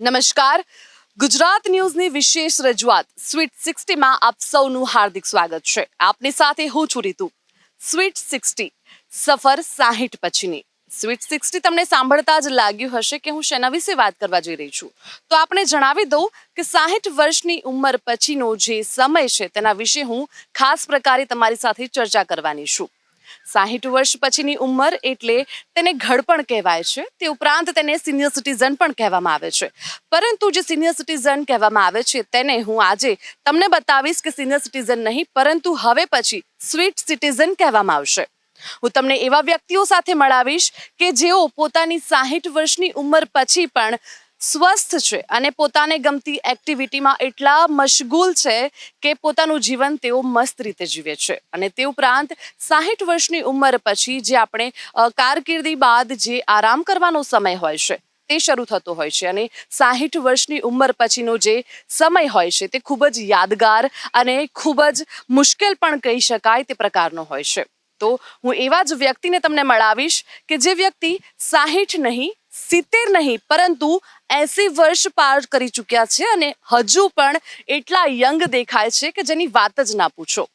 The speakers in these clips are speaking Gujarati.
નમસ્કાર. ગુજરાત ન્યૂઝની વિશેષ રજૂઆત સ્વીટ સિક્સટીમાં આપ સૌનું હાર્દિક સ્વાગત છે. આપની સાથે હું છું રીતુ. સ્વીટ સિક્સટી સફર સાહીઠ પછીની. સ્વીટ સિક્સટી તમને સાંભળતા જ લાગ્યું હશે કે હું શેના વિશે વાત કરવા જઈ રહી છું. તો આપણે જણાવી દઉં કે સાહીઠ વર્ષની ઉંમર પછીનો જે સમય છે તેના વિશે હું ખાસ પ્રકારે તમારી સાથે ચર્ચા કરવાની છું. સાહીઠ વર્ષ પછીની ઉંમર એટલે તેને ઘડ પણ કહેવાય છે. તે ઉપરાંત તેને સિનિયર સિટીઝન પણ કહેવામાં આવે છે. પરંતુ જે સિનિયર સિટીઝન કહેવામાં આવે છે તેને હું આજે તમને બતાવીશ કે સિનિયર સિટીઝન નહીં, પરંતુ હવે પછી સ્વીટ સિટીઝન કહેવામાં આવશે. હું તમને એવા વ્યક્તિઓ સાથે મળાવીશ કે જેઓ પોતાની સાહીઠ વર્ષની ઉંમર પછી પણ સ્વસ્થ છે અને પોતાને ગમતી એક્ટિવિટીમાં એટલા મશગુલ છે કે પોતાનું જીવન તેઓ મસ્ત રીતે જીવે છે. અને તે ઉપરાંત સાહીઠ વર્ષની ઉંમર પછી જે આપણે કારકિર્દી બાદ જે આરામ કરવાનો સમય હોય છે, તે શરૂ થતો હોય છે. અને સાહીઠ વર્ષની ઉંમર પછીનો જે સમય હોય છે, તે ખૂબ જ યાદગાર અને ખૂબ જ મુશ્કેલ પણ કહી શકાય તે પ્રકારનો હોય છે. તો હું એવા જ વ્યક્તિને તમને મળાવીશ કે જે વ્યક્તિ સાહીઠ નહીં સિત્તેર નહીં, પરંતુ એસી વર્ષ પાર કરી ચૂક્યા છે અને હજુ પણ એટલા યંગ દેખાય છે કે જેની વાત જ ના પૂછો.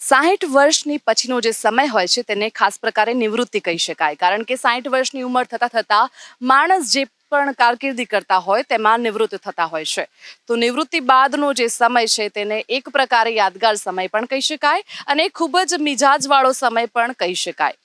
સાહીઠ વર્ષની પછીનો જે સમય હોય છે તેને ખાસ પ્રકારે નિવૃત્તિ કહી શકાય. કારણ કે સાહીઠ વર્ષની ઉંમર થતાં થતાં માણસ જે પણ કારકિર્દી કરતા હોય તેમાં નિવૃત્ત થતા હોય છે. તો નિવૃત્તિ બાદનો જે સમય છે તેને એક પ્રકારે યાદગાર સમય પણ કહી શકાય અને ખૂબ જ મિજાજવાળો સમય પણ કહી શકાય.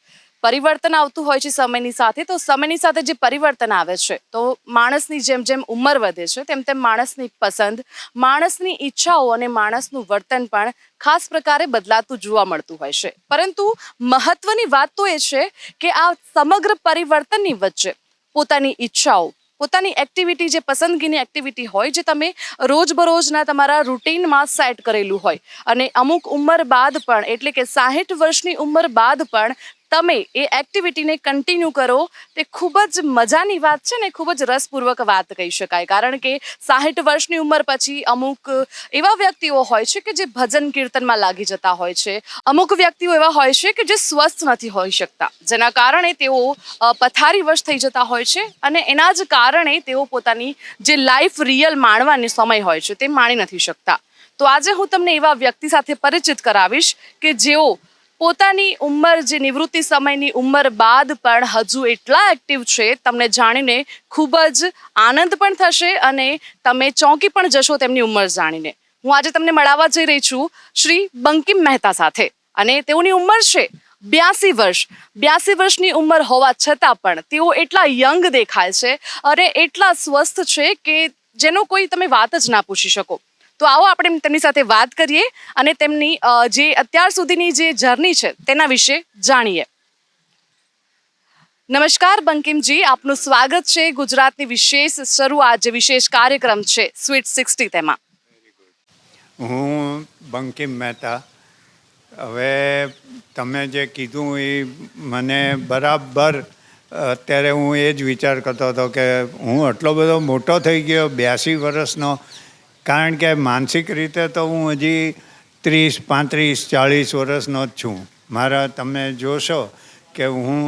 પરિવર્તન આવતું હોય છે સમયની સાથે, તો સમયની સાથે જે પરિવર્તન આવે છે, તો માણસની જેમ જેમ ઉંમર વધે છે, તેમ તેમ માણસની પસંદ, માણસની ઈચ્છાઓ અને માણસનું વર્તન પણ ખાસ પ્રકારે બદલાતું જોવા મળતું હોય છે. પરંતુ મહત્વની વાત તો એ છે કે આ સમગ્ર પરિવર્તનની વચ્ચે પોતાની ઈચ્છાઓ, પોતાની એક્ટિવિટી જે પસંદગીની એક્ટિવિટી હોય, જે તમે રોજબરોજના તમારા રૂટીનમાં સેટ કરેલું હોય, અને અમુક ઉંમર બાદ પણ, એટલે કે સાહીઠ વર્ષની ઉંમર બાદ પણ તમે એ એક્ટિવિટીને કન્ટિન્યુ કરો, તે ખૂબ જ મજાની વાત છે ને, ખૂબ જ રસપૂર્વક વાત કહી શકાય. કારણ કે સાહીઠ વર્ષની ઉંમર પછી અમુક એવા વ્યક્તિઓ હોય છે કે જે ભજન કીર્તનમાં લાગી જતા હોય છે. અમુક વ્યક્તિઓ એવા હોય છે કે જે સ્વસ્થ નથી હોઈ શકતા. જેના કારણે તેઓ પથારીવશ થઈ જતા હોય છે અને એના જ કારણે તેઓ પોતાની જે લાઈફ રિયલ માણવાની સમય હોય છે તે માણી નથી શકતા. તો આજે હું તમને એવા વ્યક્તિ સાથે પરિચિત કરાવીશ કે જેઓ પોતાની ઉંમર જે નિવૃત્તિ સમયની ઉંમર બાદ પણ હજુ એટલા એક્ટિવ છે, તમને જાણીને ખૂબ જ આનંદ પણ થશે અને તમે ચોંકી પણ જશો તેમની ઉંમર જાણીને. હું આજે તમને મળાવવા જઈ રહી છું શ્રી બંકિમ મહેતા સાથે અને તેઓની ઉંમર છે બ્યાસી વર્ષ. બ્યાસી વર્ષની ઉંમર હોવા છતાં પણ તેઓ એટલા યંગ દેખાય છે અને એટલા સ્વસ્થ છે કે જેનો કોઈ તમે વાત જ ના પૂછી શકો. તો આવો આપણે તેમની સાથે વાત કરીએ અને તેમની જે અત્યાર સુધીની જે જર્ની છે તેના વિશે જાણીએ. નમસ્કાર બંકિમજી, આપનું સ્વાગત છે ગુજરાતની વિશેષ શરૂઆત, જે વિશેષ કાર્યક્રમ છે સ્વીટ સિક્સટી તેમાં. હું બંકિમ મહેતા. હવે તમે જે કીધું એ મને બરાબર, અત્યારે હું એ જ વિચાર કરતો હતો કે હું આટલો બધો મોટો થઈ ગયો, બ્યાસી વર્ષનો કારણ કે માનસિક રીતે તો હું હજી ત્રીસ, પાંત્રીસ, ચાળીસ વર્ષનો જ છું. મારા તમે જોશો કે હું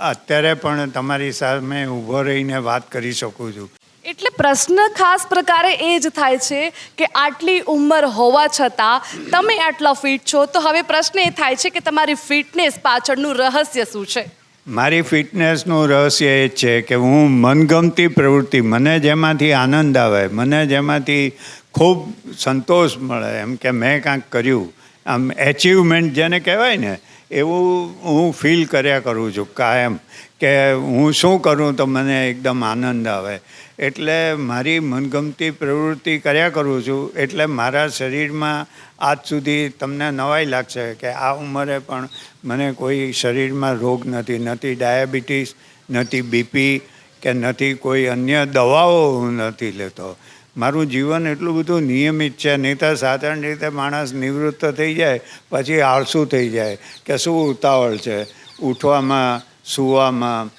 અત્યારે પણ તમારી સામે ઊભો રહીને વાત કરી શકું છું. એટલે પ્રશ્ન ખાસ પ્રકારે એ જ થાય છે કે આટલી ઉંમર હોવા છતાં તમે આટલા ફિટ છો, તો હવે પ્રશ્ન એ થાય છે કે તમારી ફિટનેસ પાછળનું રહસ્ય શું છે? મારી ફિટનેસનું રહસ્ય એ છે કે હું મનગમતી પ્રવૃત્તિ, મને જેમાંથી આનંદ આવે, મને જેમાંથી ખૂબ સંતોષ મળે, એમ કે મેં કાંઈક કર્યું. આમ એચિવમેન્ટ જેને કહેવાય ને, એવું હું ફીલ કર્યા કરું છું, કાયમ, કે હું શું કરું તો મને એકદમ આનંદ આવે. એટલે મારી મનગમતી પ્રવૃત્તિ કર્યા કરું છું, એટલે મારા શરીરમાં આજ સુધી તમને નવાઈ લાગશે કે આ ઉંમરે પણ મને કોઈ શરીરમાં રોગ નથી નથી ડાયાબિટીસ, નથી બીપી કે નથી કોઈ અન્ય દવાઓ હું નથી લેતો. મારું જીવન એટલું બધું નિયમિત છે, નહીં તો સાધારણ રીતે માણસ નિવૃત્ત થઈ જાય, પછી આળસુ થઈ જાય કે શું ઉતાવળ છે? ઉઠવામાં, સૂવામાં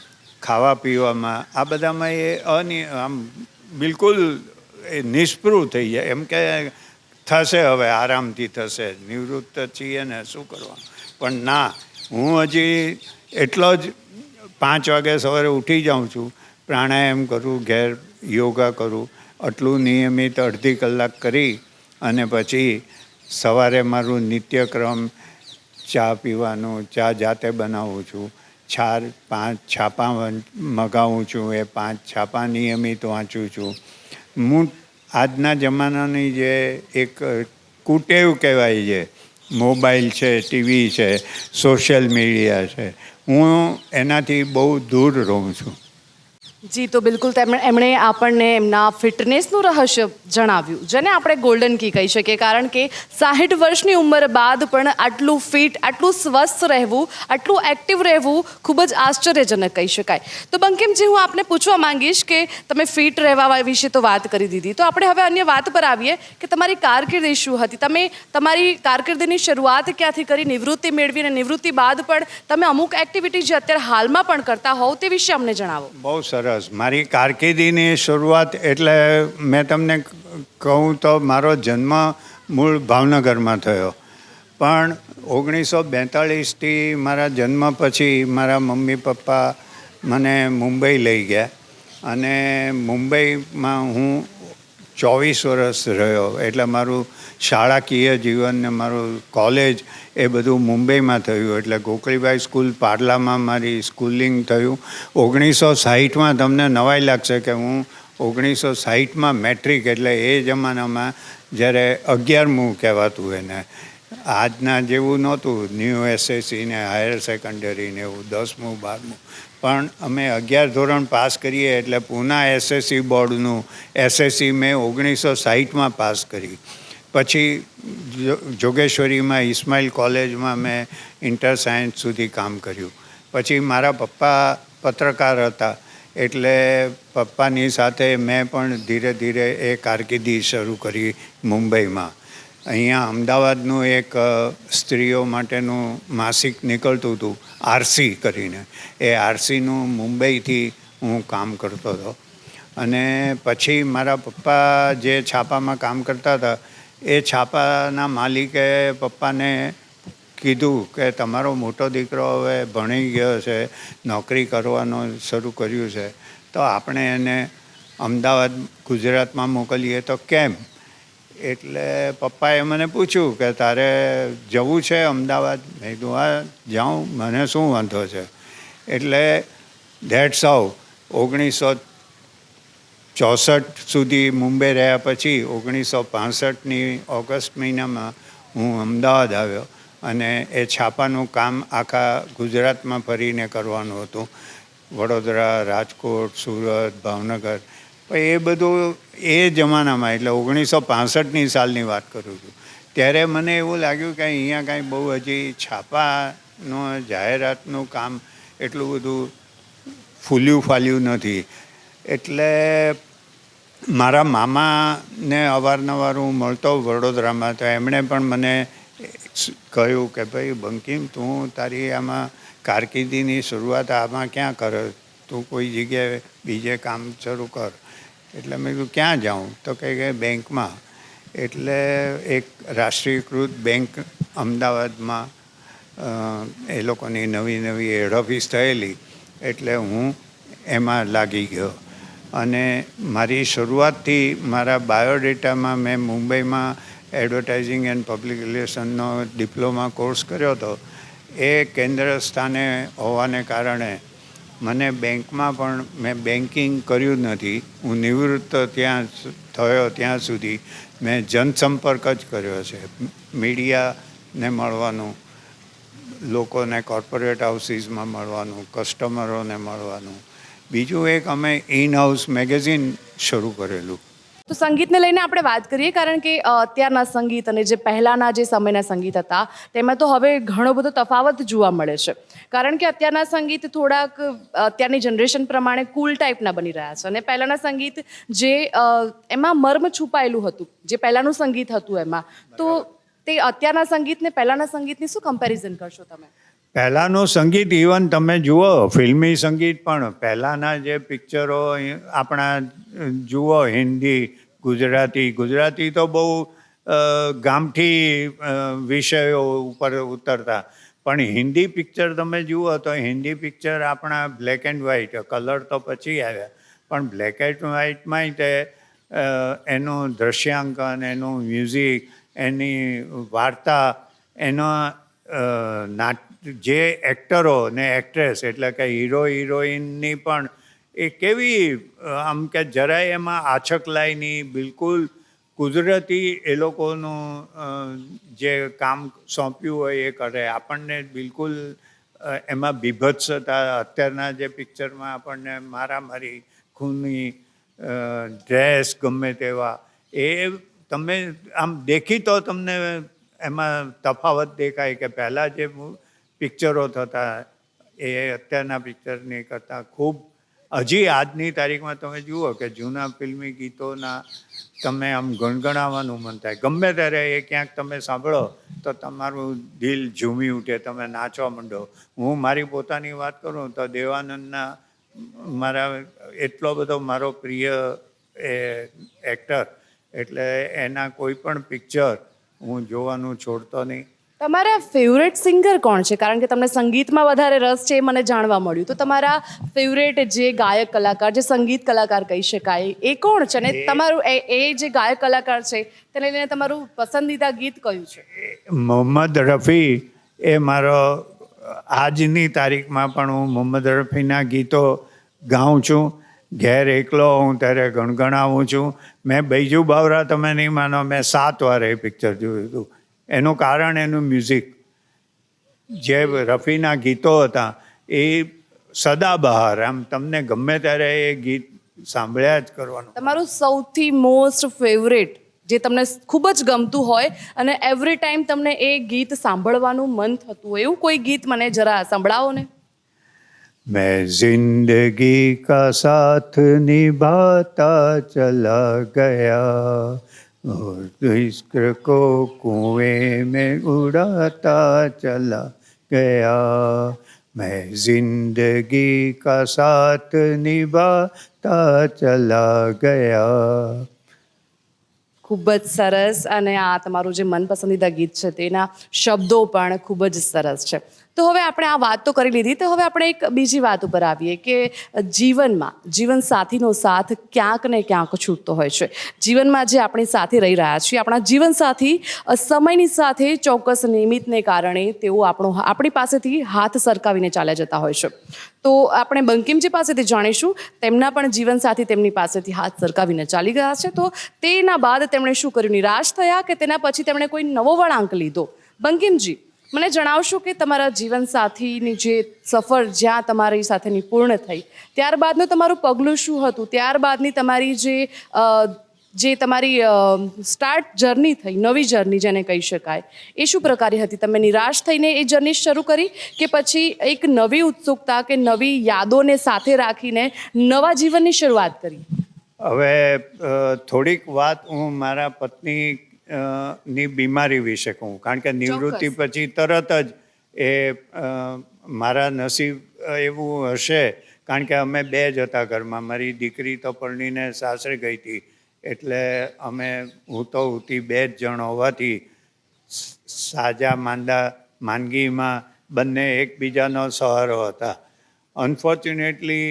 ખાવા પીવામાં, આ બધામાં એ અનિ, આમ બિલકુલ એ નિષ્પૃહ થઈ જાય. એમ કે થશે હવે, આરામથી થશે, નિવૃત્ત છીએ ને શું કરવાનું? પણ ના, હું હજી એટલો જ પાંચ વાગે સવારે ઉઠી જાઉં છું, પ્રાણાયામ કરું, ઘેર યોગા કરું, આટલું નિયમિત અડધી કલાક કરી અને પછી સવારે મારું નિત્યક્રમ, ચા પીવાનું, ચા જાતે બનાવું છું. ચાર, પાંચ છાપા મગાવું છું, એ પાંચ છાપા નિયમિત વાંચું છું. હું આજના જમાનાની જે એક કુટેવ કહેવાય છે, મોબાઈલ છે, ટીવી છે, સોશિયલ મીડિયા છે, હું એનાથી બહુ દૂર રહું છું. જી, તો બિલકુલ તેમણે, એમણે આપણને એમના ફિટનેસનું રહસ્ય જણાવ્યું, જેને આપણે ગોલ્ડન કી કહી શકીએ. કારણ કે સાહીઠ વર્ષની ઉંમર બાદ પણ આટલું ફિટ આટલું સ્વસ્થ રહેવું, આટલું એક્ટિવ રહેવું ખૂબ જ આશ્ચર્યજનક કહી શકાય. તો બંકિમજી હું આપને પૂછવા માંગીશ કે તમે ફિટ રહેવા વિશે તો વાત કરી દીધી. તો આપણે હવે અન્ય વાત પર આવીએ કે તમારી કારકિર્દી શું હતી? તમે, તમારી કારકિર્દીની શરૂઆત ક્યાંથી કરી? નિવૃત્તિ મેળવી અને નિવૃત્તિ બાદ પણ તમે અમુક એક્ટિવિટી જે અત્યારે હાલમાં પણ કરતા હોવ તે વિશે અમને જણાવો. બહુ સરસ. મારી કારકિર્દીની શરૂઆત એટલે મેં તમને કહું તો મારો જન્મ મૂળ ભાવનગરમાં થયો. પણ ઓગણીસો બેતાળીસથી મારા જન્મ પછી મારા મમ્મી, પપ્પા મને મુંબઈ લઈ ગયા. અને મુંબઈમાં હું ચોવીસ વર્ષ રહ્યો. એટલે મારું શાળાકીય જીવન ને મારું કોલેજ એ બધું મુંબઈમાં થયું. એટલે ગોકળીબાઈ સ્કૂલ પાર્લામાં મારી સ્કૂલિંગ થયું. ઓગણીસો સાહીઠમાં તમને નવાઈ લાગશે કે હું ઓગણીસો સાહીઠમાં મેટ્રિક એટલે એ જમાનામાં જ્યારે અગિયારમું કહેવાતું એને. આજના જેવું નહોતું. ન્યૂ એસએસસી ને હાયર સેકન્ડરી ને એવું દસમું બારમું પણ અમે અગિયાર ધોરણ પાસ કરીએ એટલે પૂના એસએસસી બોર્ડનું એસએસસી મેં ઓગણીસો સાહીઠમાં પાસ કરી. પછી જોગેશ્વરીમાં ઇસ્માઇલ કોલેજમાં મેં ઇન્ટર સાયન્સ સુધી કામ કર્યું. પછી મારા પપ્પા પત્રકાર હતા, એટલે પપ્પાની સાથે મેં પણ ધીરે ધીરે એ કારકિર્દી શરૂ કરી મુંબઈમાં. અહીંયા અમદાવાદનું એક સ્ત્રીઓ માટેનું માસિક નીકળતું હતું, આરસી કરીને. એ આરસીનું મુંબઈથી હું કામ કરતો હતો. અને પછી મારા પપ્પા જે છાપામાં કામ કરતા હતા એ છાપાના માલિકે પપ્પાને કીધું કે તમારો મોટો દીકરો હવે ભણી ગયો છે, નોકરી કરવાનું શરૂ કર્યું છે. તો આપણે એને અમદાવાદ, ગુજરાતમાં મોકલીએ તો કેમ? એટલે પપ્પાએ મને પૂછ્યું કે તારે જવું છે અમદાવાદ? મેં કીધું, હા, જાઉં. મને શું વાંધો છે? એટલે ધેટ્સ હાઉ ઓગણીસો ચોસઠ સુધી મુંબઈ રહ્યા પછી ઓગણીસો પાસઠની ઓગસ્ટ મહિનામાં હું અમદાવાદ આવ્યો અને એ છાપાનું કામ આખા ગુજરાતમાં ફરીને કરવાનું હતું. વડોદરા, રાજકોટ, સુરત, ભાવનગર. પણ એ બધું એ જમાનામાં, એટલે ઓગણીસો પાસઠની સાલની વાત કરું છું. ત્યારે મને એવું લાગ્યું કે અહીંયા કાંઈ બહુ હજી છાપાનો, જાહેરાતનું કામ એટલું બધું ફૂલ્યું ફાલ્યું નથી. એટલે મારા મામાને અવારનવાર હું મળતો વડોદરામાં, તો એમણે પણ મને કહ્યું કે, ભાઈ બંકિમ, તું તારી આમાં કારકિર્દીની શરૂઆત આમાં ક્યાં કરે? તું કોઈ જગ્યાએ બીજે કામ શરૂ કર. એટલે મેં કીધું, ક્યાં જાઉં? તો કહે કે, બેંકમાં. એટલે એક રાષ્ટ્રીયકૃત બેંક અમદાવાદમાં એ લોકોની નવી નવી હેડ ઓફિસ થયેલી, એટલે હું એમાં લાગી ગયો. અને મારી શરૂઆતથી મારા બાયોડેટામાં મેં મુંબઈમાં એડવર્ટાઇઝિંગ એન્ડ પબ્લિક રિલેશનનો ડિપ્લોમા કોર્સ કર્યો હતો. એ કેન્દ્ર સ્થાને હોવાને કારણે મને બેંકમાં પણ મેં બેન્કિંગ કર્યું નથી. હું નિવૃત્ત ત્યાં થયો ત્યાં સુધી મેં જનસંપર્ક જ કર્યો છે. મીડિયાને મળવાનું, લોકોને કોર્પોરેટ હાઉસીસમાં મળવાનું, કસ્ટમરોને મળવાનું બીજું એક અમે ઇન હાઉસ મેગેઝિન શરૂ કરેલું. તો સંગીતને લઈને આપણે વાત કરીએ કારણ કે અત્યારના સંગીત અને જે પહેલાંના જે સમયના સંગીત હતા તેમાં તો હવે ઘણો બધો તફાવત જોવા મળે છે. કારણ કે અત્યારના સંગીત થોડાક અત્યારની જનરેશન પ્રમાણે કુલ ટાઈપના બની રહ્યા છે. અને પહેલાંના સંગીત જે એમાં મર્મ છુપાયેલું હતું જે પહેલાંનું સંગીત હતું એમાં. તો તે અત્યારના સંગીતને પહેલાંના સંગીતની શું કમ્પેરિઝન કરશો તમે? પહેલાંનું સંગીત ઇવન તમે જુઓ, ફિલ્મી સંગીત પણ, પહેલાંના જે પિક્ચરો આપણા જુઓ, હિન્દી, ગુજરાતી ગુજરાતી તો બહુ ગામઠી વિષયો ઉપર ઉતરતા. પણ હિન્દી પિક્ચર તમે જુઓ તો હિન્દી પિક્ચર આપણા બ્લેક એન્ડ વ્હાઇટ, કલર તો પછી આવ્યા. પણ બ્લેક એન્ડ વ્હાઇટમાંય તે એનું દ્રશ્યાંકન એનું મ્યુઝિક, એની વાર્તા, એનો નાટ જે એક્ટરો ને એક્ટ્રેસ એટલે કે હીરો હિરોઈનની પણ એ કેવી, આમ કે જરાય એમાં આછક લાઈની બિલકુલ કુદરતી એ લોકોનું જે કામ સોંપ્યું હોય એ કરે. આપણને બિલકુલ એમાં બીભત્સતા અત્યારના જે પિક્ચરમાં આપણને મારામારી, ખૂની ડ્રેસ ગમે તેવા, એ તમે આમ દેખી તો તમને એમાં તફાવત દેખાય કે પહેલાં જે પિક્ચરો થતા, એ અત્યારના પિક્ચરની કરતાં ખૂબ, હજી આજની તારીખમાં તમે જુઓ કે જૂના ફિલ્મી ગીતોના તમે આમ ગણગણાવવાનું મન થાય. ગમે ત્યારે એ ક્યાંક તમે સાંભળો, તો તમારું દિલ ઝૂમી ઉઠે, તમે નાચવા માંડો. હું મારી પોતાની વાત કરું, તો દેવાનંદના મારા એટલો બધો મારો પ્રિય એ એક્ટર એટલે એના કોઈ પણ પિક્ચર હું જોવાનું છોડતો નહીં. તમારા ફેવરેટ સિંગર કોણ છે? કારણ કે તમને સંગીતમાં વધારે રસ છે એ મને જાણવા મળ્યું. તો તમારા ફેવરેટ જે ગાયક કલાકાર જે સંગીત કલાકાર કહી શકાય એ કોણ છે? અને તમારું એ એ જે ગાયક કલાકાર છે તેને લઈને તમારું પસંદીદા ગીત કયું છે? મોહમ્મદ રફી એ મારો આજની તારીખમાં પણ હું મોહમ્મદ રફીના ગીતો ગાઉં છું. ઘેર એકલો હું ત્યારે ગણગણાવું છું. મેં બૈજુ બાવરા તમે નહીં માનો મેં સાત વાર એ પિક્ચર જોયું હતું. એનું કારણ એનું મ્યુઝિક જે રફીના ગીતો હતા એ સદાબહાર આમ તમને ગમે ત્યારે એ ગીત સાંભળ્યા જ કરવાનું. તમારું સૌથી મોસ્ટ ફેવરેટ જે તમને ખૂબ જ ગમતું હોય અને એવરી ટાઈમ તમને એ ગીત સાંભળવાનું મન થતું હોય એવું કોઈ ગીત મને જરા સંભળાવો ને. મેં જિંદગી કા સાથ નિભાતા ચલા ગયા. और इश्क को कुएं में उड़ाता चला गया मैं जिंदगी का साथ निभाता चला गया ખૂબ જ સરસ અને આ તમારું જે મનપસંદીદા ગીત છે તેના શબ્દો પણ ખૂબ જ સરસ છે તો હવે આપણે આ વાત તો કરી લીધી, તો હવે આપણે એક બીજી વાત ઉપર આવીએ કે જીવનમાં, જીવન સાથીનો સાથ ક્યાંક ને ક્યાંક છૂટતો હોય છે. જીવનમાં જે આપણી સાથે રહી રહ્યા છીએ, આપણા જીવનસાથી સમયની સાથે ચોક્કસ નિમિત્તને કારણે તેઓ આપણો, આપણી પાસેથી હાથ સરકાવીને ચાલ્યા જતા હોય છે. તો આપણે બંકિમજી પાસેથી જાણીશું, તેમના પણ જીવનસાથી તેમની પાસેથી હાથ સરકાવીને ચાલી ગયા છે. તો તેના બાદ તેમણે શું કર્યું? નિરાશ થયા કે તેના પછી તેમણે કોઈ નવો વળાંક લીધો? બંકિમજી મને જણાવશો કે તમારા જીવનસાથીની જે સફર જ્યાં તમારી સાથેની પૂર્ણ થઈ, ત્યારબાદનું તમારું પગલું શું હતું? ત્યારબાદની તમારી જે જે તમારી સ્ટાર્ટ જર્ની થઈ, નવી જર્ની જેને કહી શકાય, એ શું પ્રકારે હતી? તમે નિરાશ થઈને એ જર્ની શરૂ કરી કે પછી એક નવી ઉત્સુકતા કે નવી યાદોને સાથે રાખીને નવા જીવનની શરૂઆત કરી? હવે થોડીક વાત હું મારા પત્ની ની બીમારી વિશે કહું. કારણ કે નિવૃત્તિ પછી તરત જ એ મારા નસીબ એવું હશે. કારણ કે અમે બે જ હતા ઘરમાં. મારી દીકરી તો પરણીને સાસરે ગઈ હતી. એટલે અમે હું તો હુંતી બે જ જણ હોવાથી સાજા માંદા માંદગીમાં બંને એકબીજાનો સહારો હતા. અનફોર્ચ્યુનેટલી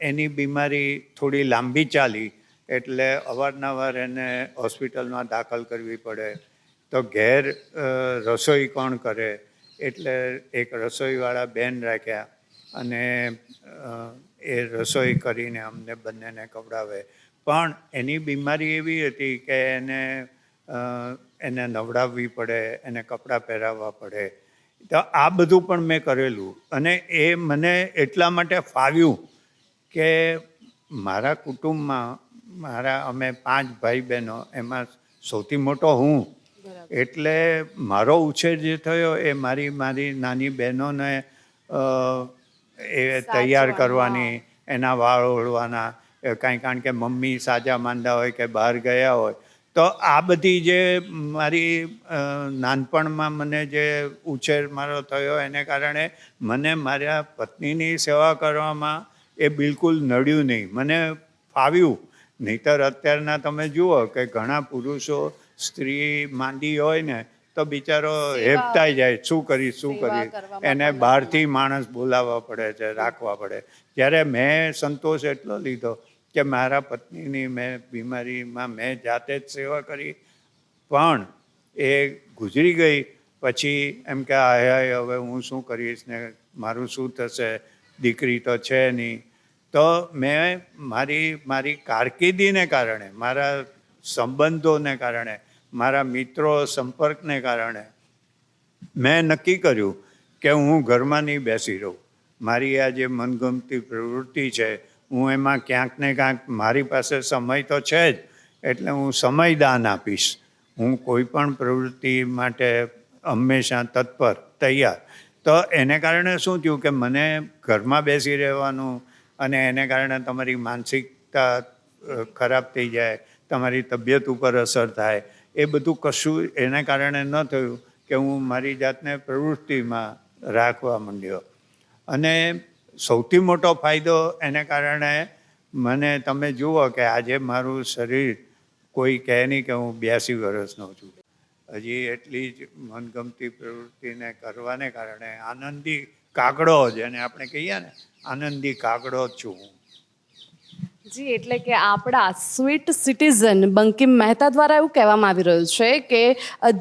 એની બીમારી થોડી લાંબી ચાલી. એટલે અવારનવાર એને હોસ્પિટલમાં દાખલ કરવી પડે. તો ઘેર રસોઈ કોણ કરે? એટલે એક રસોઈવાળા બેન રાખ્યા અને એ રસોઈ કરીને અમને બંનેને ખવડાવે. પણ એની બીમારી એવી હતી કે એને એને નવડાવવી પડે, એને કપડાં પહેરાવવા પડે. તો આ બધું પણ મેં કરેલું. અને એ મને એટલા માટે ફાવ્યું કે મારા કુટુંબમાં મારા અમે પાંચ ભાઈ બહેનો એમાં સૌથી મોટો હું. એટલે મારો ઉછેર જે થયો એ મારી મારી નાની બહેનોને એ તૈયાર કરવાની એના વાળ ઓળવાના કાંઈ કારણ કે મમ્મી સાજા માંદા હોય કે બહાર ગયા હોય. તો આ બધી જે મારી નાનપણમાં મને જે ઉછેર મારો થયો એને કારણે મને મારા પત્નીની સેવા કરવામાં એ બિલકુલ નડ્યું નહીં. મને ફાવ્યું. નહીતર અત્યારના તમે જુઓ કે ઘણા પુરુષો સ્ત્રી માંદી હોય ને તો બિચારો હેપતાઈ જાય શું કરી શું કરી એને બહારથી માણસ બોલાવવા પડે છે રાખવા પડે. જ્યારે મેં સંતોષ એટલો લીધો કે મારા પત્નીની મેં બીમારીમાં મેં જાતે જ સેવા કરી પણ એ ગુજરી ગઈ. પછી એમ કે હાય હાય હવે હું શું કરીશ ને? મારું શું થશે? દીકરી તો છે નહીં. તો મેં મારી મારી કારકિર્દીને કારણે, મારા સંબંધોને કારણે, મારા મિત્રો સંપર્કને કારણે મેં નક્કી કર્યું કે હું ઘરમાં નહીં બેસી રહું. મારી આ જે મનગમતી પ્રવૃત્તિ છે, હું એમાં ક્યાંક ને ક્યાંક મારી પાસે સમય તો છે જ, એટલે હું સમય દાન આપીશ. હું કોઈ પણ પ્રવૃત્તિ માટે હંમેશા તત્પર, તૈયાર. તો એને કારણે શું થયું કે મને ઘરમાં બેસી રહેવાનું અને એને કારણે તમારી માનસિકતા ખરાબ થઈ જાય, તમારી તબિયત ઉપર અસર થાય, એ બધું કશું એને કારણે ન થયું કે હું મારી જાતને પ્રવૃત્તિમાં રાખવા માંડ્યો. અને સૌથી મોટો ફાયદો એને કારણે મને તમે જુઓ કે આજે મારું શરીર કોઈ કહે નહીં કે હું બ્યાસી વર્ષનો છું. હજી એટલી જ મનગમતી પ્રવૃત્તિને કરવાને કારણે આનંદી કાગડો જેને આપણે કહીએ ને આનંદી કાગડો છું. જી, એટલે કે આપણા સ્વીટ સિટીઝન, બંકિમ મહેતા દ્વારા એવું કહેવામાં આવી રહ્યું છે કે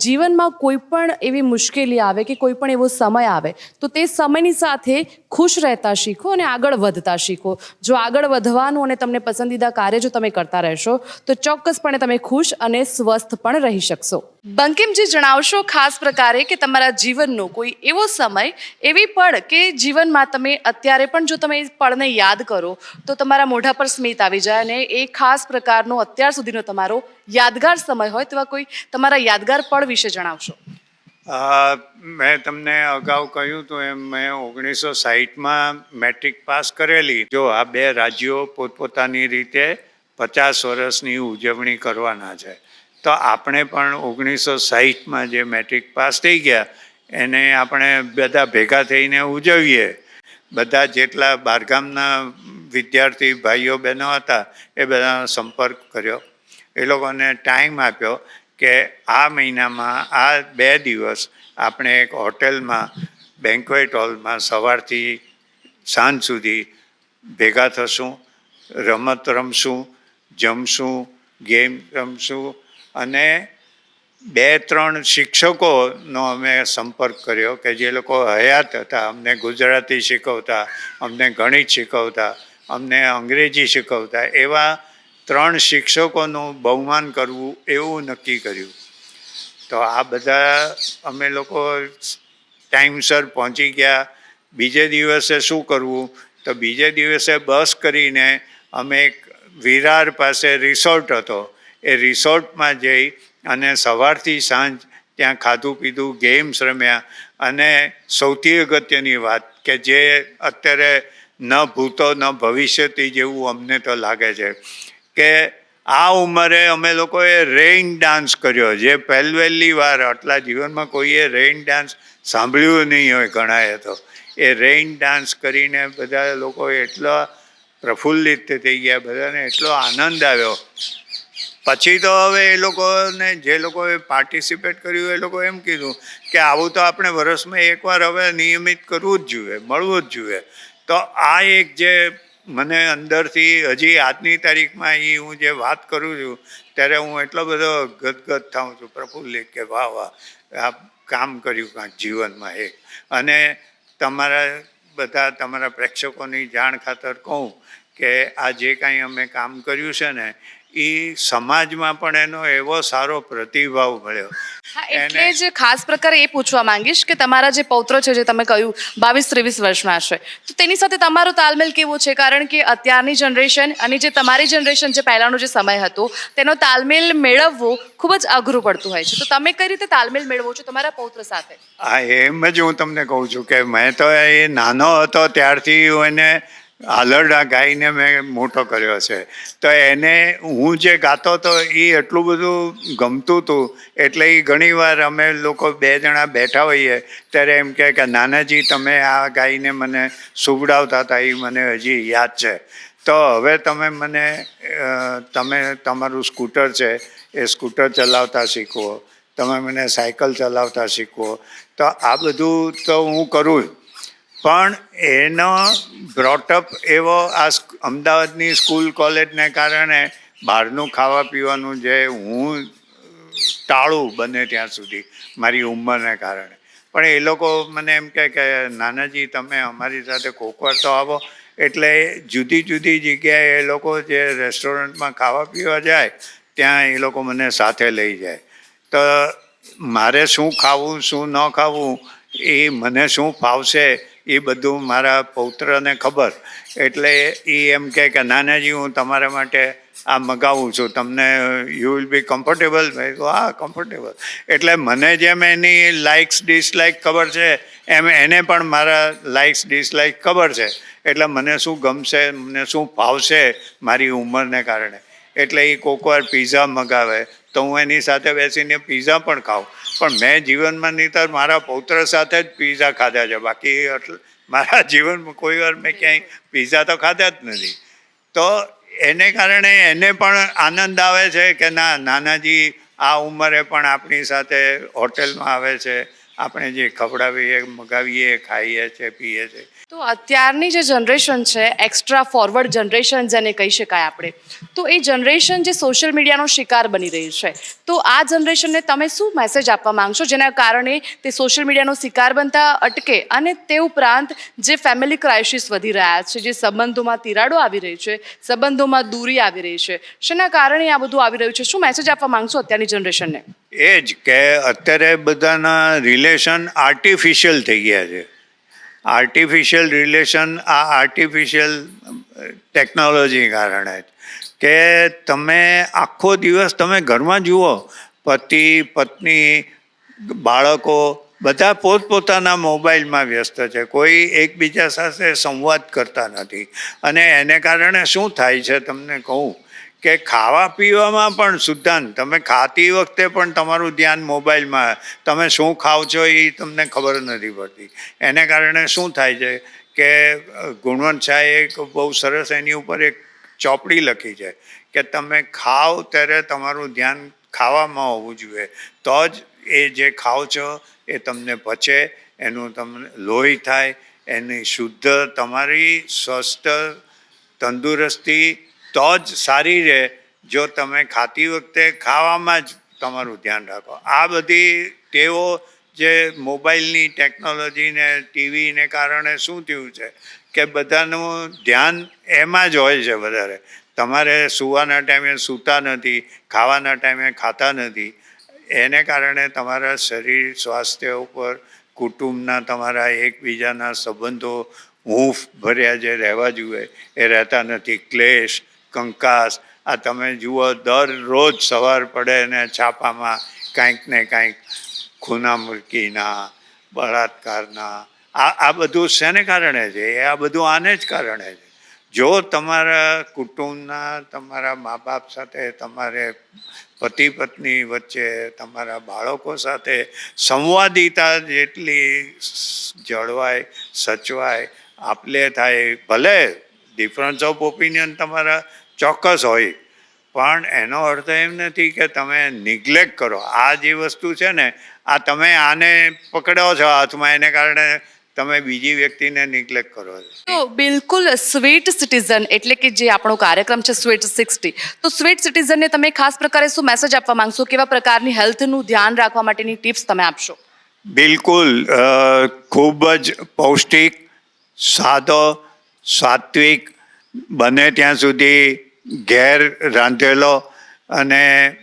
જીવનમાં કોઈ પણ એવી મુશ્કેલી આવે કે કોઈ પણ એવો સમય આવે, તો તે સમયની સાથે ખુશ રહેતા શીખો અને આગળ વધતા શીખો. જો આગળ વધવાનું અને તમને પસંદીદા કાર્ય જો તમે કરતા રહેશો, તો ચોક્કસપણે તમે ખુશ અને સ્વસ્થ પણ રહી શકશો. બંકિમજી જણાવશો ખાસ પ્રકારે કે તમારા જીવનનો કોઈ એવો સમય, એવી પળ કે જીવનમાં તમે અત્યારે પણ જો તમે એ પળને યાદ કરો, તો તમારા મોઢા પર સ્મિત આવી જાય અને એ ખાસ પ્રકારનો અત્યાર સુધીનો તમારો યાદગાર સમય હોય તેવા કોઈ તમારા યાદગાર પળ વિશે જણાવશો. મેં તમને અગાઉ કહ્યું તો એમ મેં ઓગણીસો સાહીઠમાં મેટ્રિક પાસ કરેલી. જો આ બે રાજ્યો પોતપોતાની રીતે પચાસ વર્ષની ઉજવણી કરવાના છે. તો આપણે પણ ઓગણીસો સાહીઠમાં જે મેટ્રિક પાસ થઈ ગયા, એને આપણે બધા ભેગા થઈને ઉજવીએ. બધા જેટલા બારગામના વિદ્યાર્થી ભાઈઓ બહેનો હતા, એ બધાનો સંપર્ક કર્યો. એ લોકોને ટાઈમ આપ્યો કે આ મહિનામાં, આ બે દિવસ આપણે એક હોટેલમાં, બેન્કવેટ હોલમાં સવારથી સાંજ સુધી ભેગા થશું. રમત રમશું, જમશું, ગેમ રમશું અને બે, ત્રણ શિક્ષકોનો અમે સંપર્ક કર્યો કે જે લોકો હયાત હતા, અમને ગુજરાતી શીખવતા, અમને ગણિત શીખવતા, અમને અંગ્રેજી શીખવતા, એવા ત્રણ શિક્ષકોનું બહુમાન કરવું એવું નક્કી કર્યું. તો આ બધા અમે લોકો ટાઈમસર પહોંચી ગયા. બીજે દિવસે શું કરવું? તો બીજે દિવસે બસ કરીને અમે એક વિરાર પાસે રિસોર્ટ હતો. એ રિસોર્ટમાં જઈ અને સવારથી સાંજ ત્યાં ખાધું પીધું ગેમ્સ રમ્યા અને સૌથી અગત્યની વાત કે જે અત્યારે ન ભૂતો ન ભવિષ્યથી જેવું અમને તો લાગે છે કે આ ઉંમરે અમે લોકોએ રેઇન ડાન્સ કર્યો. જે પહેલવહેલી વાર આટલા જીવનમાં કોઈએ રેઇન ડાન્સ સાંભળ્યું નહીં હોય ઘણાએ તો. એ રેઇન ડાન્સ કરીને બધા લોકો એટલા પ્રફુલ્લિત થઈ ગયા, બધાને એટલો આનંદ આવ્યો પછી તો હવે એ લોકોને જે લોકોએ પાર્ટિસિપેટ કર્યું, એ લોકો એમ કીધું કે આવું તો આપણે વર્ષમાં એકવાર હવે નિયમિત કરવું જ જોઈએ, મળવું જ જોઈએ. તો આ એક જે મને અંદરથી હજી આજની તારીખમાં એ હું જે વાત કરું છું, ત્યારે હું એટલો બધો ગદગદ થાઉં છું, પ્રફુલ્લિત, કે વાહ વાહ, આ કામ કર્યું કાંઈક જીવનમાં એક અને તમારા બધા, તમારા પ્રેક્ષકોની જાણ ખાતર કહું કે આ જે કાંઈ અમે કામ કર્યું છે ને એ સમાજમાં પણ એનો એવો સારો પ્રતિભાવ મળ્યો. એટલે જ ખાસ પ્રકારે એ પૂછવા માંગીશ કે તમારા જે પૌત્ર છે જે તમે કહ્યું બાવીસ ત્રેવીસ વર્ષના છે તો તેની સાથે તમારો તાલમેલ કેવો છે? કારણ કે અત્યારની જનરેશન અને જે તમારી જનરેશન જે પહેલાંનો જે સમય હતો તેનો તાલમેલ મેળવવો ખૂબ જ અઘરું પડતું હોય છે. તો તમે કઈ રીતે તાલમેલ મેળવો છો તમારા પૌત્ર સાથે? હા એમ જ હું તમને કહું છું કે મેં તો એ નાનો હતો ત્યારથી હું એને આલરડા ગાઈને મેં મોટો કર્યો છે. તો એને હું જે ગાતો હતો એ એટલું બધું ગમતું હતું એટલે એ ઘણીવાર અમે લોકો બે જણા બેઠા હોઈએ, ત્યારે એમ કહે કે, નાનાજી, તમે આ ગાઈને મને સુવડાવતા હતા એ મને હજી યાદ છે. તો હવે તમે મને તમે તમારું સ્કૂટર છે, એ સ્કૂટર ચલાવતા શીખવો, તમે મને સાયકલ ચલાવતા શીખવો. તો આ બધું તો હું કરું. પણ એનો બ્રોટઅપ એવો આ અમદાવાદની સ્કૂલ કોલેજને કારણે બહારનું ખાવા પીવાનું જે હું ટાળું બને ત્યાં સુધી મારી ઉંમરને કારણે. પણ એ લોકો મને એમ કહે કે નાનાજી તમે અમારી સાથે કોકવાર તો આવો. એટલે જુદી જુદી જગ્યાએ એ લોકો જે રેસ્ટોરન્ટમાં ખાવા પીવા જાય, ત્યાં એ લોકો મને સાથે લઈ જાય. તો મારે શું ખાવું, શું ન ખાવું એ મને શું ફાવશે એ બધું મારા પૌત્રને ખબર. એટલે એ એમ કહે કે, નાનાજી, હું તમારા માટે આ મગાવું છું. તમને યુ વિલ બી કમ્ફર્ટેબલ મેં કહ્યું હા કમ્ફર્ટેબલ એટલે મને જેમ એની લાઇક્સ ડિસલાઇક ખબર છે, એમ એને પણ મારા લાઇક્સ ડિસલાઇક ખબર છે. એટલે મને શું ગમશે, મને શું ફાવશે મારી ઉંમરને કારણે. એટલે એ કોકવાર પીઝા મગાવે તો હું એની સાથે બેસીને પીઝા પણ ખાઉં. પણ મેં જીવનમાં નહીં મારા પૌત્ર સાથે જ પીઝા ખાધા છે. બાકી એટલે મારા જીવનમાં કોઈ વાર મેં ક્યાંય પીઝા તો ખાધા જ નથી. તો એને કારણે એને પણ આનંદ આવે છે કે ના નાનાજી આ ઉંમરે પણ આપણી સાથે હોટેલમાં આવે છે. આપણે જે ખવડાવીએ મગાવીએ ખાઈએ છીએ પીએ છે. તો અત્યારની જે જનરેશન છે એક્સ્ટ્રા ફોરવર્ડ જનરેશન જેને કહી શકાય આપણે, તો એ જનરેશન જે સોશિયલ મીડિયાનો શિકાર બની રહી છે. તો આ જનરેશનને તમે શું મેસેજ આપવા માંગશો? જેના કારણે તે સોશિયલ મીડિયાનો શિકાર બનતા અટકે અને તે ઉપરાંત જે ફેમિલી ક્રાઇસિસ વધી રહ્યા છે, જે સંબંધોમાં તિરાડો આવી રહી છે, સંબંધોમાં દૂરી આવી રહી છે, શેના કારણે આ બધું આવી રહ્યું છે? શું મેસેજ આપવા માંગશો અત્યારની જનરેશનને એ જ કે અત્યારે બધાના રિલેશન આર્ટિફિશિયલ થઈ ગયા છે. આર્ટિફિશિયલ રિલેશન આ આર્ટિફિશિયલ ટેકનોલોજી કારણે કે તમે આખો દિવસ તમે ઘરમાં જુઓ, પતિ, પત્ની, બાળકો, બધા પોતપોતાના મોબાઈલમાં વ્યસ્ત છે. કોઈ એકબીજા સાથે સંવાદ કરતા નથી. અને એને કારણે શું થાય છે તમને કહું? કે ખાવા પીવામાં પણ શુદ્ધાંત તમે ખાતી વખતે પણ તમારું ધ્યાન મોબાઈલમાં, તમે શું ખાવ છો એ તમને ખબર નથી પડતી. એને કારણે શું થાય છે કે, ગુણવંત શાહે એક બહુ સરસ એની ઉપર એક ચોપડી લખી છે કે તમે ખાઓ ત્યારે તમારું ધ્યાન ખાવામાં હોવું જોઈએ. તો જ એ જે ખાઓ છો એ તમને પચે, એનું તમને લોહી થાય, એની શુદ્ધ તમારી સ્વસ્થ, તંદુરસ્તી તો જ સારી રહે. જો તમે ખાતી વખતે ખાવામાં જ તમારું ધ્યાન રાખો. આ બધી ટેવો જે મોબાઈલની ટેકનોલોજીને ટીવીને કારણે શું થયું છે કે બધાનું ધ્યાન એમાં જ હોય છે વધારે. તમારે સૂવાના ટાઈમે સૂતા નથી, ખાવાના ટાઈમે ખાતા નથી. એને કારણે તમારા શરીર, સ્વાસ્થ્ય ઉપર, કુટુંબના તમારા એકબીજાના સંબંધો, હૂંફ ભર્યા જે રહેવા જોઈએ, એ રહેતા નથી. ક્લેશ કંકાસ. આ તમે જુઓ દરરોજ સવાર પડે ને છાપામાં કાંઈક ને કાંઈક ખૂના મુરકીના, બળાત્કારના. આ આ બધું શેને કારણે છે? આ બધું આને જ કારણે છે. જો તમારા કુટુંબના, તમારા મા બાપ સાથે, તમારે પતિ પત્ની વચ્ચે, તમારા બાળકો સાથે સંવાદિતા જેટલી જળવાય, સચવાય, આપલે થાય, ભલે ડિફરન્સ ઓફ ઓપિનિયન તમારા ચોક્કસ હોય. પણ એનો અર્થ એમ નથી કે તમે નિગ્લેક્ટ કરો. આ જે વસ્તુ છે ને આ તમે આને પકડો છો હાથમાં એને કારણે તમે બીજી વ્યક્તિને નિગ્લેક્ટ કરો તો બિલકુલ સ્વીટ સિટીઝન એટલે કે જે આપણો કાર્યક્રમ છે સ્વીટ સિક્સટી તો સ્વીટ સિટીઝનને તમે ખાસ પ્રકારે શું મેસેજ આપવા માંગશો? કેવા પ્રકારની હેલ્થનું ધ્યાન રાખવા માટેની ટિપ્સ તમે આપશો? બિલકુલ ખૂબ જ પૌષ્ટિક સાદો સાત્વિક બને ત્યાં સુધી ઘેર રાંધેલો અને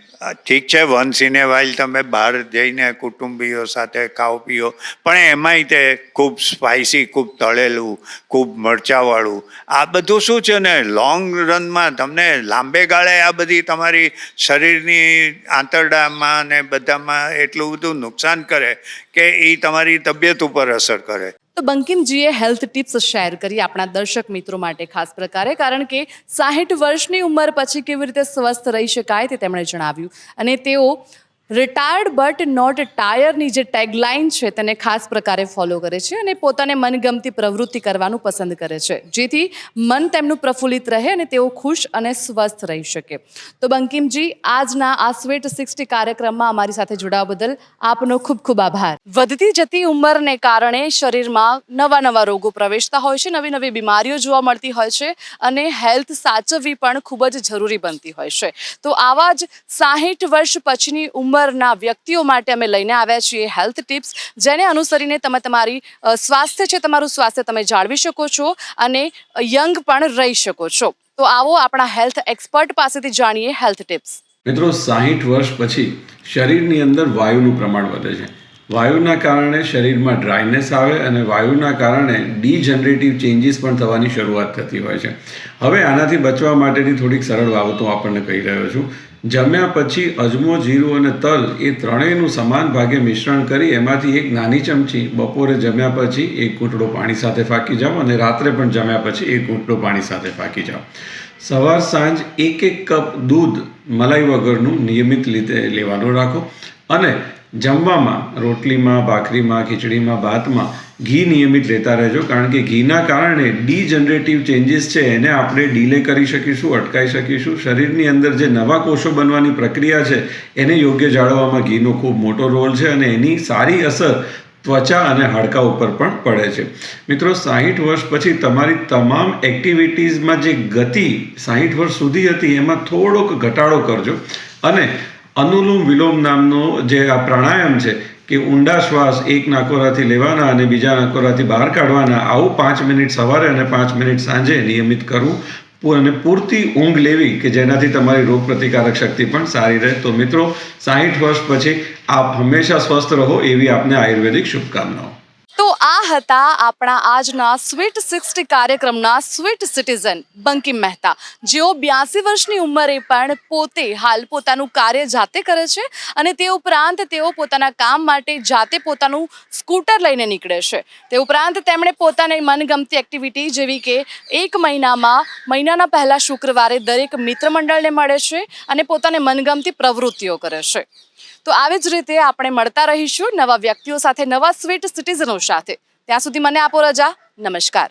ઠીક છે વન્સ ઇન એ વાઇલ તમે બહાર જઈને કુટુંબીઓ સાથે ખાઓ, પીઓ, પણ એમાંય તે ખૂબ સ્પાઇસી ખૂબ તળેલું, ખૂબ મરચાંવાળું. આ બધું શું છે ને લોંગ રનમાં તમને લાંબે ગાળે આ બધી તમારી શરીરની આંતરડામાં ને બધામાં એટલું બધું નુકસાન કરે કે એ તમારી તબિયત ઉપર અસર કરે. તો બંકિમજીએ હેલ્થ ટિપ્સ શેર કરી આપણા દર્શક મિત્રો માટે ખાસ પ્રકારે, કારણ કે સાહીઠ વર્ષની ઉંમર પછી કેવી રીતે સ્વસ્થ રહી શકાય તે તેમણે જણાવ્યું. અને તેઓ રિટાયર્ડ બટ નોટ ટાયરની જે ટેગલાઇન છે તેને ખાસ પ્રકારે ફોલો કરે છે અને પોતાને મનગમતી પ્રવૃત્તિ કરવાનું પસંદ કરે છે. જેથી મન તેમનું પ્રફુલ્લિત રહે અને તેઓ ખુશ અને સ્વસ્થ રહી શકે. તો બંકિમજી, આજના આ સ્વીટ સિક્સટી કાર્યક્રમમાં અમારી સાથે જોડાવા બદલ આપનો ખૂબ ખૂબ આભાર. વધતી જતી ઉંમરને કારણે શરીરમાં નવા નવા રોગો પ્રવેશતા હોય છે, નવી નવી બીમારીઓ જોવા મળતી હોય છે અને હેલ્થ સાચવવી પણ ખૂબ જ જરૂરી બનતી હોય છે. તો આવા જ સાહીઠ વર્ષ પછીની ઉંમરના વ્યક્તિઓ માટે અમે લઈને આવ્યા છીએ હેલ્થ ટિપ્સ, જેને અનુસરીને તમે તમારી સ્વાસ્થ્ય છે, તમારું સ્વાસ્થ્ય તમે જાળવી શકો છો અને યંગ પણ રહી શકો છો. તો આવો આપણા હેલ્થ એક્સપર્ટ પાસેથી જાણીએ હેલ્થ ટિપ્સ. મિત્રો, સાહીઠ વર્ષ પછી શરીરની અંદર વાયુનું પ્રમાણ વધે છે. વાયુના કારણે શરીરમાં ડ્રાયનેસ આવે અને વાયુના કારણે ડીજનરેટિવ ચેન્જીસ પણ થવાની શરૂઆત થતી હોય છે. હવે આનાથી બચવા માટેની થોડીક સરળ બાબતો આપણને કહી રહ્યો છું. જમ્યા પછી અજમો, જીરું અને તલ એ ત્રણેયનું સમાન ભાગે મિશ્રણ કરી એમાંથી એક નાની ચમચી, બપોરે જમ્યા પછી એક ઘૂંટડો પાણી સાથે ફાંકી જાઓ અને રાત્રે પણ જમ્યા પછી એક ઘૂંટડો પાણી સાથે ફાંકી જાઓ. સવાર, સાંજ એક એક કપ દૂધ મલાઈ વગરનું નિયમિત રીતે લેવાનું રાખો અને જમવામાં રોટલીમાં, ભાખરીમાં, ખીચડીમાં, ભાતમાં ઘી નિયમિત લેતા રહેજો, કારણ કે ઘીના કારણે ડીજનરેટિવ ચેન્જીસ છે, એને આપણે ડીલે કરી શકીશું અટકાવી શકીશું. શરીરની અંદર જે નવા કોષો બનવાની પ્રક્રિયા છે, એને યોગ્ય જાળવવામાં ઘીનો ખૂબ મોટો રોલ છે અને એની સારી અસર ત્વચા અને હાડકા ઉપર પણ પડે છે. મિત્રો, સાહીઠ વર્ષ પછી તમારી તમામ એક્ટિવિટીઝમાં જે ગતિ સાહીઠ વર્ષ સુધી હતી, એમાં થોડોક ઘટાડો કરજો. અને અનુલોમ વિલોમ નામનો જે આ પ્રાણાયામ છે કે ઊંડા શ્વાસ એક નાકોરાથી લેવાના અને બીજા નાકોરાથી બહાર કાઢવાના, આવું પાંચ મિનિટ સવારે અને પાંચ મિનિટ સાંજે નિયમિત કરવું અને પૂરતી ઊંઘ લેવી કે જેનાથી તમારી રોગ પ્રતિકારક શક્તિ પણ સારી રહે. તો મિત્રો, સાહીઠ વર્ષ પછી આપ હંમેશા સ્વસ્થ રહો એવી આપને આયુર્વેદિક શુભકામનાઓ. તો આ હતા આપણા આજના સ્વીટ સિક્સટી કાર્યક્રમના સ્વીટ સિટીઝન બંકિમ મહેતા. જેઓ બ્યાસી વર્ષની ઉંમરે પણ પોતે હાલ પોતાનું કાર્ય જાતે કરે છે અને તે ઉપરાંત તેઓ પોતાના કામ માટે જાતે પોતાનું સ્કૂટર લઈને નીકળે છે. તે ઉપરાંત તેમણે પોતાની મનગમતી એક્ટિવિટી જેવી કે એક મહિનામાં, મહિનાના પહેલા શુક્રવારે દરેક મિત્ર મંડળને મળે છે અને પોતાને મનગમતી પ્રવૃત્તિઓ કરે છે. તો આવી જ રીતે આપણે મળતા રહીશું નવા વ્યક્તિઓ સાથે, નવા સ્વીટ સિટીઝનો સાથે. ત્યાં સુધી મને આપો રજા. નમસ્કાર.